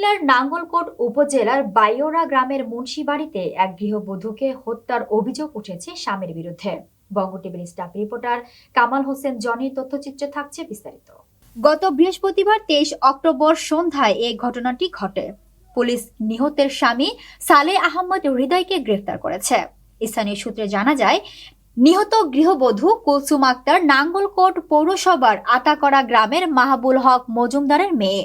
কুমিল্লার নাঙ্গলকোট উপজেলার বাইওরা গ্রামের মুন্সিবাড়িতে এক গৃহবধূকে হত্যার অভিযোগ উঠেছে স্বামীর বিরুদ্ধে। বঙ্গ টিভির স্টাফ রিপোর্টার কামাল হোসেন জনির তথ্যচিত্রে থাকছে বিস্তারিত। গত বৃহস্পতিবার তেইশ অক্টোবর সন্ধ্যায় এই ঘটনাটি ঘটে। পুলিশ নিহতের স্বামী সালে আহমদ হৃদয়কে গ্রেফতার করেছে। স্থানীয় সূত্রে জানা যায়, নিহত গৃহবধূ কুলসুম আক্তার নাঙ্গলকোট পৌরসভার আতাকড়া গ্রামের মাহবুল হক মজুমদারের মেয়ে।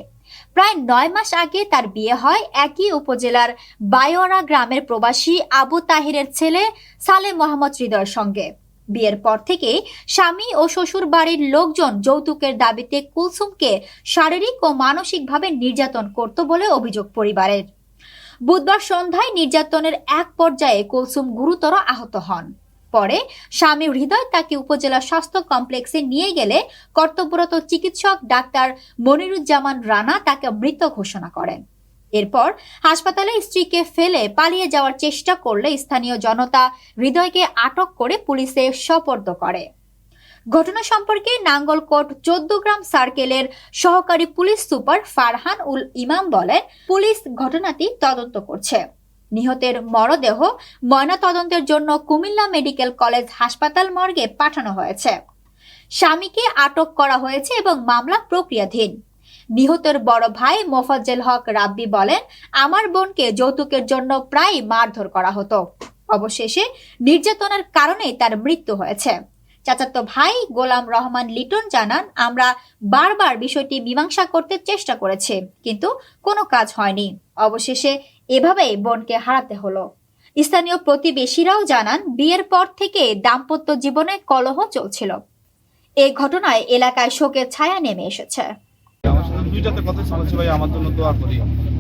প্রায় নয় মাস আগে তার বিয়ে হয় একই উপজেলার বায়োরা গ্রামের প্রবাসী আবু তাহিরের ছেলে সালে মোহাম্মদ হৃদয়ের সঙ্গে। বিয়ের পর থেকে স্বামী ও শ্বশুর বাড়ির লোকজন যৌতুকের দাবিতে কুলসুমকে শারীরিক ও মানসিকভাবে নির্যাতন করত বলে অভিযোগ পরিবারের। বুধবার সন্ধ্যায় নির্যাতনের এক পর্যায়ে কুলসুম গুরুতর আহত হন। পরে স্বামী হৃদয় তাকে উপজেলা স্বাস্থ্য কমপ্লেক্সে নিয়ে গেলে কর্তব্যরত চিকিৎসক ডাক্তার মনিরুজ্জামান রানা তাকে মৃত ঘোষণা করেন। এরপর হাসপাতালে স্ত্রীকে ফেলে পালিয়ে যাওয়ার চেষ্টা করলে স্থানীয় জনতা হৃদয়কে আটক করে পুলিশে সোপর্দ করে। ঘটনা সম্পর্কে নাঙ্গলকোট চোদ্দ গ্রাম সার্কেলের সহকারী পুলিশ সুপার ফারহান উল ইমাম বলেন, পুলিশ ঘটনাটি তদন্ত করছে। নিহতের মরদেহ ময়না তদন্তের জন্য কুমিল্লা মেডিকেল কলেজ হাসপাতাল মর্গে পাঠানো হয়েছে। স্বামীকে আটক করা হয়েছে এবং মামলা প্রক্রিয়াধীন। নিহতের বড় ভাই মোফাজ্জেল হক রাব্বি বলেন, আমার বোনকে যৌতুকের জন্য প্রায় মারধর করা হতো। অবশেষে নির্যাতনের কারণেই তার মৃত্যু হয়েছে। চাচাতো ভাই গোলাম রহমান লিটন জানান, আমরা বারবার বিষয়টি মীমাংসা করতে চেষ্টা করেছি, কিন্তু কোনো কাজ হয়নি। অবশেষে এভাবেই বোনকে হারাতে হলো। স্থানীয় প্রতিবেশীরাও জানান বিয়ের পর থেকে দাম্পত্য জীবনে কলহ চলছিল। এই ঘটনায় এলাকায় শোকের ছায়া নেমে এসেছে। আমার সাথে দুইটাতে কথা চলেছে ভাই আমার জন্য দোয়া করি।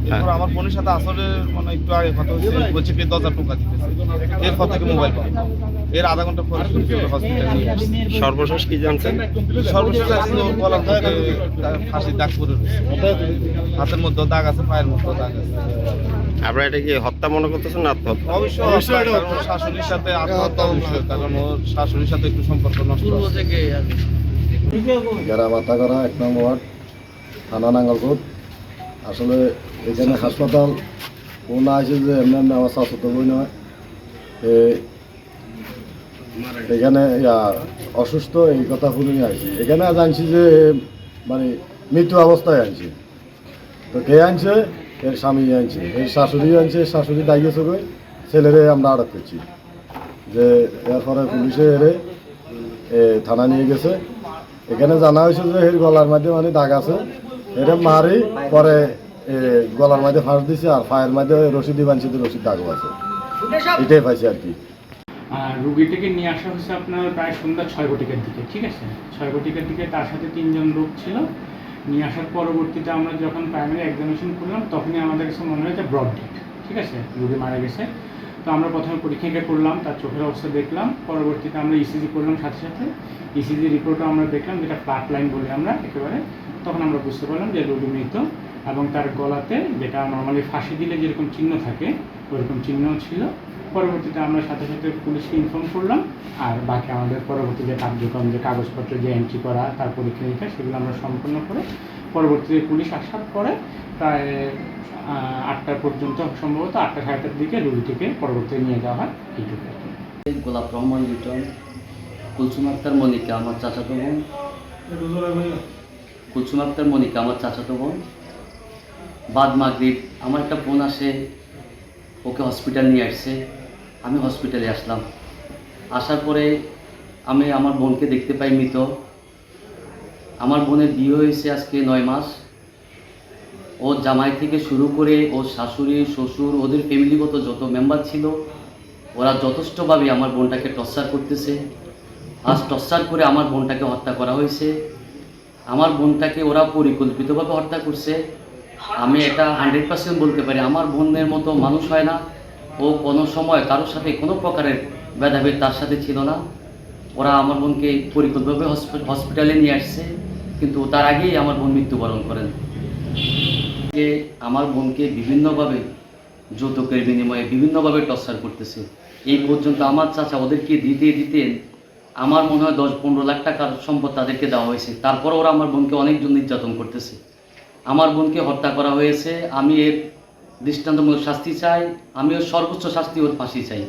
এরপর আমার বোনের সাথে আসলে মানে একটু আগে কথা হচ্ছে বলছে কি দরজা টোকা দিতেছে। এরপর থেকে মোবাইল পাই এর আধা ঘণ্টা পরে হসপিটালে সর্বশেষ কি জানছেন? সর্বশেষ আজকে ওর গলার ফাঁসির দাগ পড়ে রয়েছে। হাতের মধ্যে দাগ আছে পায়ের মধ্যে দাগ আছে। আপনারা এটা কি হত্যা মনে করতেছেন না আত্মহত্যা? অবশ্যই শাশুড়ির সাথে আত্মহত্যা অবশ্যই কারণ ওর শাশুড়ির সাথে একটু সম্পর্ক নষ্ট। যারা বাতা করা এক নম্বর ওয়ার্ড থানা নাঙ্গলকোট। আসলে এখানে হাসপাতাল কোন আছে যে এমনি এমনি আমার স্বাস্থ্য বই নয়। এখানে অসুস্থ এই কথা শুনে আইছি এখানে জানছি যে মানে মৃত্যু অবস্থায় আনছে। তো কে আনছে? এর স্বামী আনছে এর শাশুড়ি আনছে শাশুড়ি দাঁড়িয়েছে কই? ছেলেরে আমরা আটক করছি। যে এরপরে পুলিশে এরে এ, থানা নিয়ে গেছে। এখানে জানা হয়েছে যে এর গলার মধ্যে মানে দাগ আছে। এটা মারি পরে এ, গলার মধ্যে ফাঁস দিছে আর পায়ের মধ্যে রশিদি বানছিতে রশিদ দাগও আছে। এটাই পাইছে আর কি। রুগীটিকে নিয়ে আসা হয়েছে আপনার প্রায় সন্ধ্যা ছয় কোটিকের দিকে ঠিক আছে? ছয় কোটিকের দিকে তার সাথে তিনজন লোক ছিল। নিয়ে আসার পরবর্তীতে আমরা যখন প্রাইমারি এক্সামিনেশন করলাম, তখনই আমাদের কাছে মনে হয়েছে ব্রড ডেট ঠিক আছে? রুগী মারা গেছে। তো আমরা প্রথমে পরীক্ষা করলাম, তার চোখের অবস্থা দেখলাম। পরবর্তীতে আমরা ইসিজি করলাম সাথে সাথে। ইসিজি রিপোর্টও আমরা দেখলাম, যেটা ফ্লাট লাইন বলি আমরা একেবারে। তখন আমরা বুঝতে পারলাম যে রোগী মৃত এবং তার গলাতে যেটা নর্মালি ফাঁসি দিলে যেরকম চিহ্ন থাকে, ওরকম চিহ্নও ছিল। পরবর্তীতে আমরা সাথে সাথে পুলিশকে ইনফর্ম করলাম, আর বাকি আমাদের পরবর্তী যে কার্যক্রম, যে কাগজপত্র, যে এন্ট্রি করা, তার পরীক্ষা নিরীক্ষা, সেগুলো আমরা সম্পন্ন করে পরবর্তীতে পুলিশ আসার পরে প্রায় আটটা পর্যন্ত সম্ভবত আটটা সাড়ে আটটার দিকে রুগীটিকে পরবর্তীতে নিয়ে যাওয়া হয় এইটুকু গোলাপ রহমান লিটন কুলসুম আক্তার মনিকা, আমার চাচাতো বোন। কুলসুম আক্তার মনিকা, আমার চাচাতো বোন। বাদ মাগরিব, আমার একটা বোন আসে, ওকে হসপিটাল নিয়ে আসছে। আমি হসপিটালে আসলাম। আসার পরে আমি আমার বোনকে দেখতে পাই মৃত। আমার বোনের বিয়ে হয়েছে আজকে নয় মাস। ও জামাই থেকে শুরু করে ওর শাশুড়ি, শ্বশুর, ওদের ফ্যামিলিগত যত মেম্বার ছিল, ওরা যথেষ্টভাবে আমার বোনটাকে টর্চার করতেছে। আজ টর্চার করে আমার বোনটাকে হত্যা করা হয়েছে। আমার বোনটাকে ওরা পরিকল্পিতভাবে হত্যা করছে। আমি এটা হান্ড্রেড পার্সেন্ট বলতে পারি। আমার বোনের মতো মানুষ হয় না। ও কোনো সময় কারোর সাথে কোনো প্রকারের ভেদাভেদ তার সাথে ছিল না। ওরা আমার বোনকে পরিকল্পিতভাবে হসপিটালে নিয়ে আসছে, কিন্তু তার আগেই আমার বোন মৃত্যুবরণ করেন। যে আমার বোনকে বিভিন্নভাবে যৌতুকের বিনিময়ে বিভিন্নভাবে টর্চার করতেছে, এই পর্যন্ত আমার চাচা ওদেরকে দিতে দিতে আমার মনে হয় দশ পনেরো লাখ টাকার সম্পদ তাদেরকে দেওয়া হয়েছে। তারপর ওরা আমার বোনকে অনেকজন নির্যাতন করতেছে। আমার বোনকে হত্যা করা হয়েছে। আমি এর দৃষ্টান্তমূলক শাস্তি চাই। আমিও সর্বোচ্চ শাস্তি ওর ফাঁসি চাই।